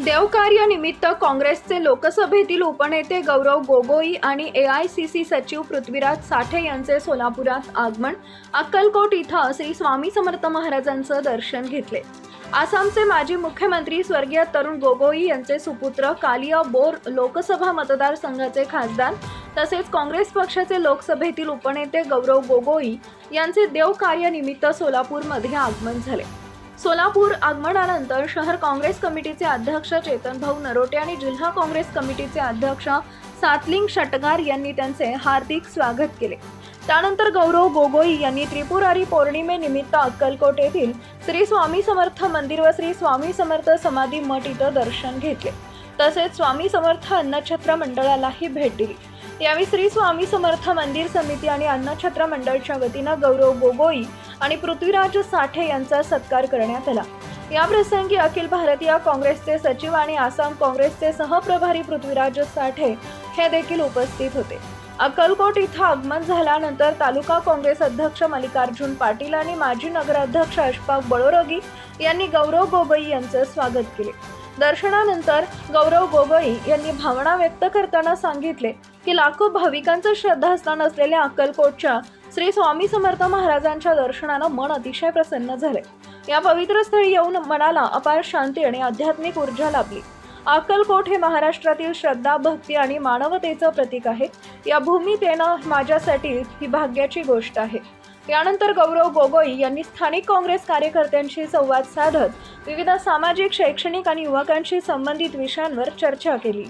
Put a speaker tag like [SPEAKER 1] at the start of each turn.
[SPEAKER 1] देवकार्यानिमित्त काँग्रेसचे लोकसभेतील उपनेते गौरव गोगोई आणि ए आय सी सी सचिव पृथ्वीराज साठे यांचे सोलापुरात आगमन अक्कलकोट इथं श्री स्वामी समर्थ महाराजांचं दर्शन घेतले. आसामचे माजी मुख्यमंत्री स्वर्गीय तरुण गोगोई यांचे सुपुत्र कालिया बोर लोकसभा मतदारसंघाचे खासदार तसेच काँग्रेस पक्षाचे लोकसभेतील उपनेते गौरव गोगोई यांचे देवकार्यानिमित्त सोलापूरमध्ये आगमन झाले. सोलापूर आगमनानंतर शहर काँग्रेस कमिटीचे अध्यक्ष चेतन भाऊ नरोटे आणि जिल्हा काँग्रेस कमिटीचे अध्यक्ष सातलिंग शटगार यांनी त्यांचे हार्दिक स्वागत केले. त्यानंतर गौरव गोगोई यांनी त्रिपुरारी पौर्णिमेनिमित्त अक्कलकोट येथील श्री स्वामी समर्थ मंदिर व श्री स्वामी समर्थ समाधी मठ इथं दर्शन घेतले. तसेच स्वामी समर्थ अन्नछत्र मंडळालाही भेट दिली. यावेळी श्री स्वामी समर्थ मंदिर समिती आणि अन्नछत्र मंडळच्या वतीनं गौरव गोगोई आणि पृथ्वीराज साठे यांचा सत्कार करण्यात आला. या प्रसंगी अखिल भारतीय काँग्रेसचे सचिव आणि आसाम काँग्रेसचे सहप्रभारी पृथ्वीराज साठे हे देखील उपस्थित होते. अक्कलकोट इथं आगमन झाल्यानंतर तालुका काँग्रेस अध्यक्ष मल्लिकार्जुन पाटील आणि माजी नगराध्यक्ष अशफाक बळोरगी यांनी गौरव गोगोई यांचं स्वागत केले. दर्शनानंतर गौरव गोगोई यांनी भावना व्यक्त करताना सांगितले की लाखो भाविकांचं श्रद्धास्थान असलेल्या अक्कलकोटच्या श्री स्वामी समर्थ महाराजांच्या दर्शनानं मन अतिशय प्रसन्न झाले या पवित्र स्थळी येऊन मनाला अपार शांती आणि आध्यात्मिक ऊर्जा लाभली. अक्कलकोट हे महाराष्ट्रातील श्रद्धा भक्ती आणि मानवतेचं प्रतीक आहे. या भूमितेनं माझ्यासाठी ही भाग्याची गोष्ट आहे. यानंतर गौरव गोगोई यांनी स्थानिक काँग्रेस कार्यकर्त्यांशी संवाद साधत विविध सामाजिक शैक्षणिक आणि युवकांशी संबंधित विषयांवर चर्चा केली.